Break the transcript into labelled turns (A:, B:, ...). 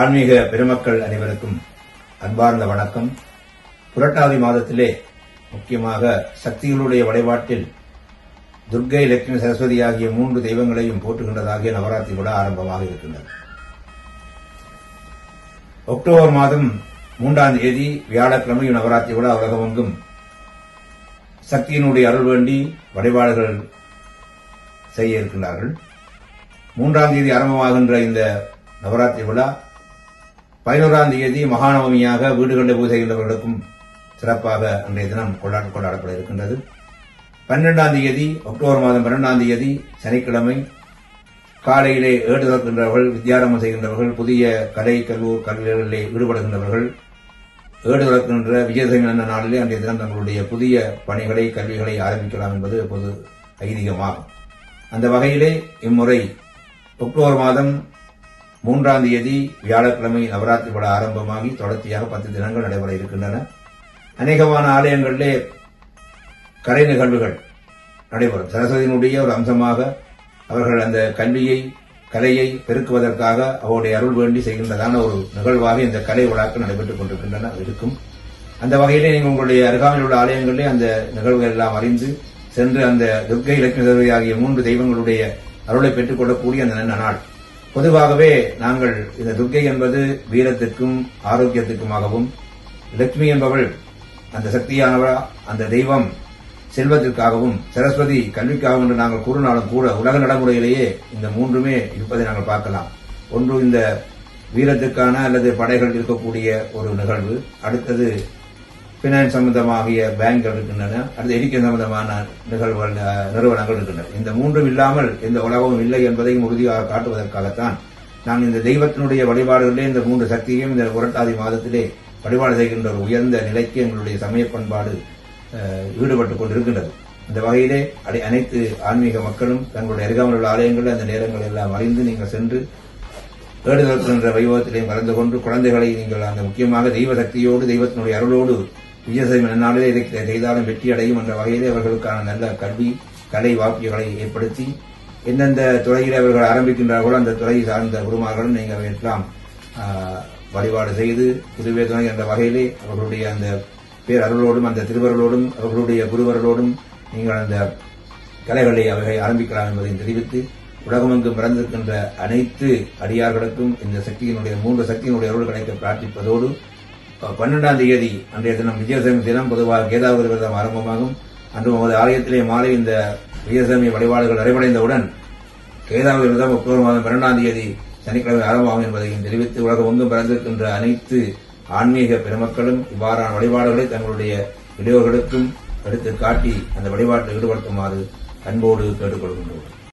A: ஆன்மீக பெருமக்கள் அனைவருக்கும் அன்பார்ந்த வணக்கம். புரட்டாதி மாதத்திலே முக்கியமாக சக்திகளுடைய வழிபாட்டில் துர்கை லட்சுமி சரஸ்வதி ஆகிய மூன்று தெய்வங்களையும் போற்றுகின்றதாகிய நவராத்திரி விழா ஆரம்பமாக இருக்கின்றது. அக்டோபர் மாதம் மூன்றாம் தேதி வியாழக்கிழமை நவராத்திரி விழா உலகமெங்கும் சக்தியினுடைய அருள் வேண்டி வழிபாடுகள் செய்ய இருக்கின்றார்கள். மூன்றாம் தேதி ஆரம்பமாகின்ற இந்த நவராத்திரி விழா பதினோராம் தேதி மகாநவமியாக வீடுகளில் பூஜை செய்கின்றவர்களுக்கும் சிறப்பாக அன்றைய தினம் கொண்டாட கொண்டாடப்பட இருக்கின்றது. பன்னிரெண்டாம் தேதி அக்டோபர் மாதம் பன்னெண்டாம் தேதி சனிக்கிழமை காலையிலே ஏடு திறக்கின்றவர்கள் வித்யாரம்பம் செய்கின்றவர்கள் புதிய கலை கல்லூர் கல்விகளிலே ஈடுபடுகின்றவர்கள் ஏடு திறக்கின்ற விஜயதசமி என்ற நாளிலே அன்றைய தினம் தங்களுடைய புதிய பணிகளை கல்விகளை ஆரம்பிக்கலாம் என்பது பொது ஐதீகமாகும். அந்த வகையிலே இம்முறை அக்டோபர் மாதம் மூன்றாம் தேதி வியாழக்கிழமை நவராத்திரி விழா ஆரம்பமாகி தொடர்ச்சியாக பத்து தினங்கள் நடைபெற இருக்கின்றன. அநேகமான ஆலயங்களிலே கலை நிகழ்வுகள் நடைபெறும். சரஸ்வதியினுடைய ஒரு அம்சமாக அவர்கள் அந்த கல்வியை கலையை பெருக்குவதற்காக அவருடைய அருள் வேண்டி செய்கின்றதான ஒரு நிகழ்வாக இந்த கலை விழாக்கள் நடைபெற்றுக் கொண்டிருக்கின்றன. இருக்கும். அந்த வகையிலே நீங்கள் உங்களுடைய அருகாமையில் உள்ள ஆலயங்களிலே அந்த நிகழ்வுகள் எல்லாம் அறிந்து சென்று அந்த துர்க்கை லட்சுமி ஆகிய மூன்று தெய்வங்களுடைய அருளை பெற்றுக் கொள்ளக்கூடிய அந்த நல்ல நாள். பொதுவாகவே நாங்கள் இந்த துர்க்கை என்பது வீரத்திற்கும் ஆரோக்கியத்திற்குமாகவும் லட்சுமி என்பவள் அந்த சக்தியானவள் அந்த தெய்வம் செல்வத்திற்காகவும் சரஸ்வதி கல்விக்காகவும் என்று நாங்கள் கூறினாலும் கூட உலக நடைமுறையிலேயே இந்த மூன்றுமே இருப்பதை நாங்கள் பார்க்கலாம். ஒன்று இந்த வீரத்துக்கான அல்லது படைகள் இருக்கக்கூடிய ஒரு நிகழ்வு அடுத்தது பினான்ஸ் சம்பந்தமாகிய பேங்க்கள் இருக்கின்றன. அடுத்து எரிக்கை சம்பந்தமான நிகழ்வுகள் நிறுவனங்கள் இருக்கின்றன. இந்த மூன்றும் இல்லாமல் இந்த உலகமும் இல்லை என்பதையும் உறுதியாக காட்டுவதற்காகத்தான் நான் இந்த தெய்வத்தினுடைய வழிபாடுகளிலே இந்த மூன்று சக்தியையும் இந்த புரட்டாதி மாதத்திலே வழிபாடு செய்கின்ற ஒரு உயர்ந்த நிலைக்கு எங்களுடைய சமய பண்பாடு ஈடுபட்டுக் கொண்டிருக்கின்றது. அந்த வகையிலே அடி அனைத்து ஆன்மீக மக்களும் தங்களுடைய அருகாமல் உள்ள ஆலயங்களில் அந்த நேரங்கள் எல்லாம் அறிந்து நீங்கள் சென்று ஏடுதல் என்ற வைபவத்திலையும் கலந்து கொண்டு குழந்தைகளை நீங்கள் அந்த முக்கியமாக தெய்வ சக்தியோடு தெய்வத்தினுடைய அருளோடு விஜயசைவம் நன்னாளிலே இதை செய்தாலும் வெற்றி அடையும் என்ற வகையிலே அவர்களுக்கான நல்ல கல்வி கலை வாக்கியங்களை ஏற்படுத்தி எந்தெந்த துறையில் அவர்கள் ஆரம்பிக்கின்றார்களோ அந்த துறை சார்ந்த குருமார்களும் நீங்கள் எல்லாம் வழிபாடு செய்து புதுவே துணை என்ற வகையிலே அவர்களுடைய அந்த பேரருளோடும் அந்த திருவருளோடும் அவர்களுடைய குருவர்களோடும் நீங்கள் அந்த கலைகளை அவைகளை ஆரம்பிக்கலாம் என்பதை தெரிவித்து உலகமெங்கும் பிறந்திருக்கின்ற அனைத்து அடியார்களுக்கும் இந்த சக்தியினுடைய மூன்று சக்தியினுடைய அருள் கிடைக்க பிரார்த்திப்பதோடு பன்னெண்டாம் தேதி அன்றைய தினம் விஜயதசமி தினம் பொதுவாக கேதாவரி விரதம் ஆரம்பமாகும். அன்று நமது ஆலயத்திலே மாலை இந்த விஜயதசமி வழிபாடுகள் நிறைவடைந்தவுடன் கேதாவரி விரதம் அக்டோபர் மாதம் பன்னெண்டாம் தேதி சனிக்கிழமை ஆரம்பமாகும் என்பதையும் தெரிவித்து உலகமெங்கும் பிறந்திருக்கின்ற அனைத்து ஆன்மீக பெருமக்களும் இவ்வாறான வழிபாடுகளை தங்களுடைய இளையோர்களுக்கும் எடுத்து காட்டி அந்த வழிபாட்டில் ஈடுபடுத்துமாறு அன்போடு கேட்டுக்கொள்கின்றோம்.